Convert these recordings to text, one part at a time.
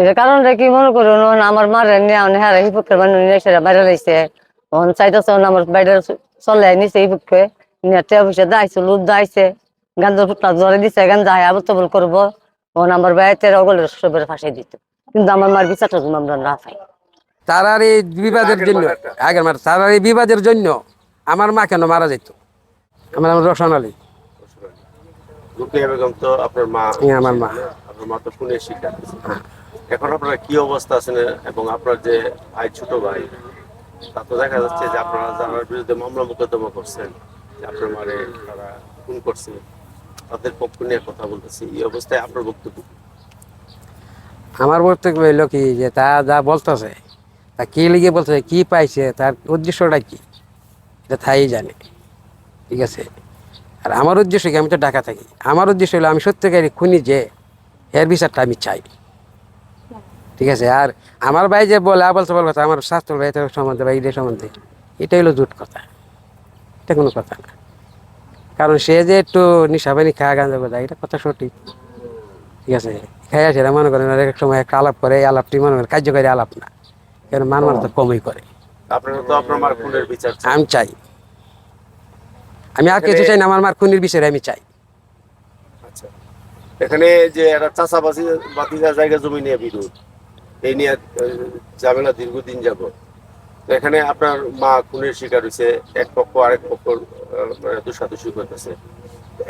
এটা কারণ কি মনে করুন আমার মারে নিয়ে হারে হিপকের মানুষ নিয়ে সেটা বাইরে লাইছে। ওন চাইতেছে আমার বাইরে চলে নিছে নিয়ে টেয়া পয়সা দাইছে লুট দাইছে গাঞ্জা ফুটনা জ্বরে দিছে গাঞ্জা হায় তবল করব। ওন আমার বাইরে অগলের সবের ফাঁসে দিত। কিন্তু আমার মার বিচারটা তুমি আমরা না পাই। তারার এই বিবাদের জন্য আগের মার তারার এই বিবাদের জন্য আমার মা কেন মারা যেত আমার রোশন আলী। রুকিয়া তো আপনার মা। আমার মা। আপনার মা তো খুনের শিকার এখন আপনারা কি অবস্থা আছেন এবং আপনার যে ভাই, ছোট ভাই, তা তো দেখা যাচ্ছে যে আপনারা যারা বিরুদ্ধে মামলা মোকদ্দমা করছেন আপনার মারে তারা খুন করছে, তাদের পক্ষ নিয়ে কথা বলতেছি। এই অবস্থায় আপনার বক্তব্য আমার বক্তব্য হইল কি, যে তা যা বলতেছে, তা কি লিগে বলতেছে কি পাইছে, তার উদ্দেশ্যটা কি? এটা তাই জানে, ঠিক আছে? আর আমার উদ্দেশ্য কি, আমি তো ঢাকা থাকি। আমার উদ্দেশ্য হলো আমি সত্যিকারই খুনি যে, এর বিচারটা আমি চাই। ঠিক আছে? আর আমার ভাই যে বলে আবল সবল কথা আমার স্বাস্থ্য ভাই তার সম্বন্ধে বা ঈদের সম্বন্ধে এটা হলো জুট কথা। এটা কোনো কথা না। কারণ সে যে একটু নিশাবানি খাওয়া গাঁজা বোঝা এটা কথা সঠিক। ঠিক আছে? খাইয়া সেটা মনে করেন এক সময় একটা আলাপ করে আলাপটি মনে করেন কার্যকারী আলাপ না। কেন মান তো কমই করে। আমি চাই। আমি আর কিছু চাই না আমার মার খুনির বিষয়ে আমি চাই। আচ্ছা। এখানে যে একটা চাষাবাসি বাতিজা জায়গা জমি নিয়ে বিরোধ এই নিয়ে ঝামেলা দীর্ঘদিন যাব এখানে আপনার মা খুনের শিকার হয়েছে এক পক্ষ আরেক পক্ষ দুসাদুসি করতেছে।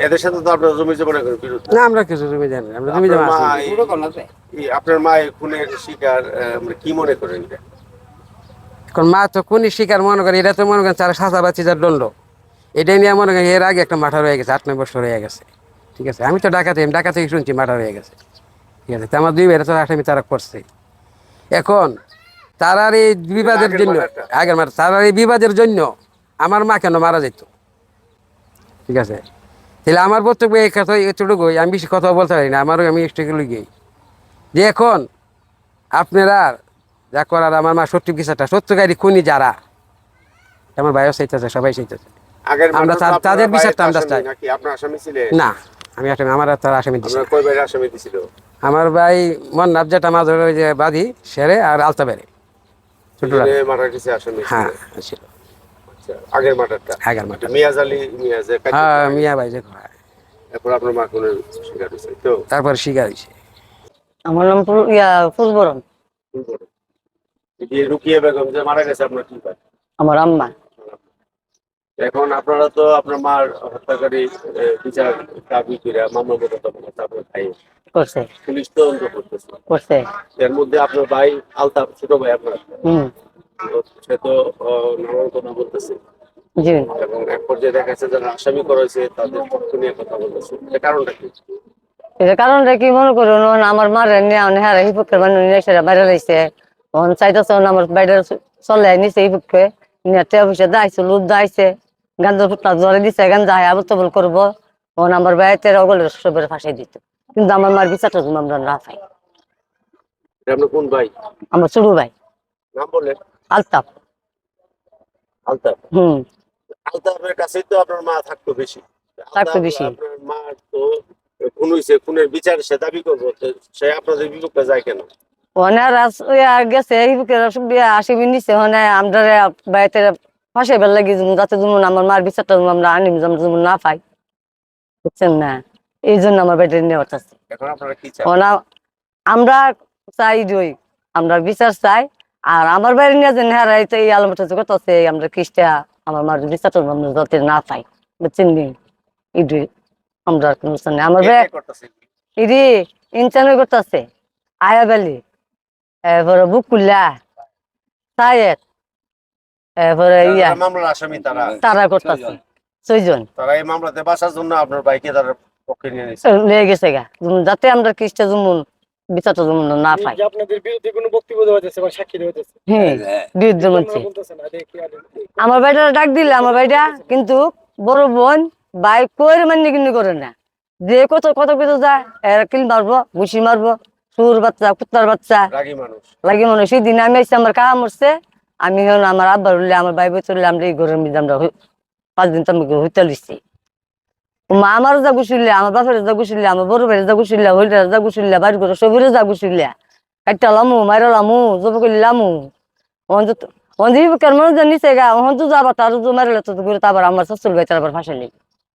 এদের সাথে তো আপনার জমি জমানের কোনো বিরোধ না আমরা কিছু জমি জানি আমরা জমি জমা আপনার মা খুনের শিকার মানে কি মনে করেন এটা? এখন মা তো খুনির শিকার মনে করে এটা তো মনে করেন তার সাজা বাচ্চি যার দণ্ড। এটাই নিয়ে মনে করেন এর আগে একটা মাঠা রয়ে গেছে আট নয় বছর হয়ে গেছে। ঠিক আছে? আমি তো থেকে ঢাকা থেকে শুনছি মাঠা রয়ে গেছে। ঠিক আছে? তো আমার দুই বেড়ে তো আসামি তারা করছে। এখন তারার এই বিবাদের জন্য। আগের মার তারার এই বিবাদের জন্য আমার মা কেন মারা যেত? ঠিক আছে? তাহলে আমার বক্তব্য এই কথা এতটুকুই আমি বেশি কথা বলতে পারি না আমারও আমি একটু গিয়ে যে এখন আপনারা যা করার আমার মা সত্যি বিচারটা সত্যকারী খুনি যারা আমার ভাইও চাইতেছে সবাই চাইতেছে। আমরা তাদের বিচারটা আমরা চাই। না। আমি আসামি আমার আর তার আসামি আপনার কয় ভাইয়ের আসামি দিছিল? আমার ভাই মন নাবজাটা মাঝ ওই যে বাদি সেরে আর আলতা বেড়ে ছোটরা। মারার কাছে আসামি হ্যাঁ ছিল। আচ্ছা, আগের মার্ডারটা আগের মাঠে মিয়াজ আলী মিয়াজে হ্যাঁ মিয়া ভাই যে কয়। এরপর আপনার মা খুনের শিকার হয়েছে তো? তারপর শিকার হয়েছে। আমার নাম ইয়া ফুলবরণ। এই যে রুকিয়া বেগম যে মারা গেছে আপনার কি পায় আমার আম্মা। এখন আপনারা তো আপনার মার হত্যাকারী বিচার দাবি করে মামলা মোকদ্দমা আপনার ভাই। পুলিশ তদন্ত করতেছে। এর মধ্যে আপনার ভাই আলতাফ ছোট ভাই আপনার। হুম। সে তো নানান কথা বলতেছে। এবং এক পর্যায়ে দেখা যাচ্ছে যারা আসামি করা হয়েছে তাদের পক্ষ নিয়ে কথা বলতেছে। এর কারণটা কি? এটা কারণ কি মনে করুন ওন আমার মারে নিয়ে অনেক হারে হিপকের মানুষ নিয়ে সেটা বাইরে লাইছে চাইতেছে আমার বাইরে চলে নিছে হিপকে নিয়ে টেয়া পয়সা দাইছে লুট দাইছে গাঞ্জা ফুটনা জ্বরে দিছে গাঞ্জা হায় আবল তবল করব। ওন আমার বাইরে অগলের সবের ফাঁসে দিত। কিন্তু আমার মার বিচারটা তুমি আমরা না পাই। এটা আপনার কোন ভাই? আমার ছোট ভাই। নাম বললেন আলতাফ। আলতাফ? হুম। আলতাফের কাছেই তো আপনার মা থাকতো বেশি। থাকতো বেশি। আপনার মা তো খুন হয়েছে খুনের বিচার সে দাবি করব সে আপনাদের বিপক্ষে যায় কেন? গেছে নিছে আমরা বাইরে ফাঁসে বেল লাগি যাতে যেমন আমার মার বিচারটা আমরা আনিম যেমন যেমন না পাই। বুঝছেন না? এই জন্য আমার বেটের নেওয়া আছে এখন আপনারা কি চান? ওনা আমরা চাই দই আমরা বিচার চাই আর আমার বাইরে নিয়ে যে তো এই আলমটা জগৎ আছে আমরা খ্রিস্টা আমার মার বিচারটা আমরা যাতে না পাই। বুঝছেন নি ইডি আমরা কোনো বুঝছেন আমার? ইডি ইনচানে করতেছে আয়া বেলি এরপরে বুকুল্লা সায়েদ এরপরে ইয়া যারা মামলার আসামি তারা তারা করতেছে। ছয়জন। তারা এই মামলাতে বাঁচার জন্য আপনার তার পক্ষে নিয়ে নিয়েছে লেগে গেছে গা। যাতে আমরা বিচারটা যেমন না পাই। যে আপনাদের বিরুদ্ধে কোনো বক্তব্য দেওয়া যাচ্ছে বা সাক্ষী দেওয়া যাচ্ছে হ্যাঁ বিরুদ্ধ আরে আমার ভাইটা ডাক দিলে আমার বাইটা কিন্তু বড় বোন ভাই কই মান্য কিন্তু করে না। যে কত কত কিছু যায় এরা কিল মারবো ঘুষি মারবো সুর বাচ্চা কুত্তার বাচ্চা। রাগী মানুষ। লাগে মনে হয় সেদিন আমি এসে আমার কাহা মরছে আমি আমার আব্বার উঠলে আমার ভাই বই চললে আমরা এই ঘরের মধ্যে আমরা পাঁচ দিন তো আমি হইতে লিছি মা আমার যা গুছিলে আমার বাপের যা গুছিলে আমার বড় ভাইয়ের যা গুছিলা হইলে যা গুছিলে বাড়ি করে সবের যা গুছিলে কাটটা লামু, মাইরা লামু, জব করলি লামু। অন্ধ কেমন কেন মানুষ নিচে গা ওন তো যাবা তার মারলে তো ঘুরে তারপর আমার শ্বশুর ভাই তারপর ফাঁসালি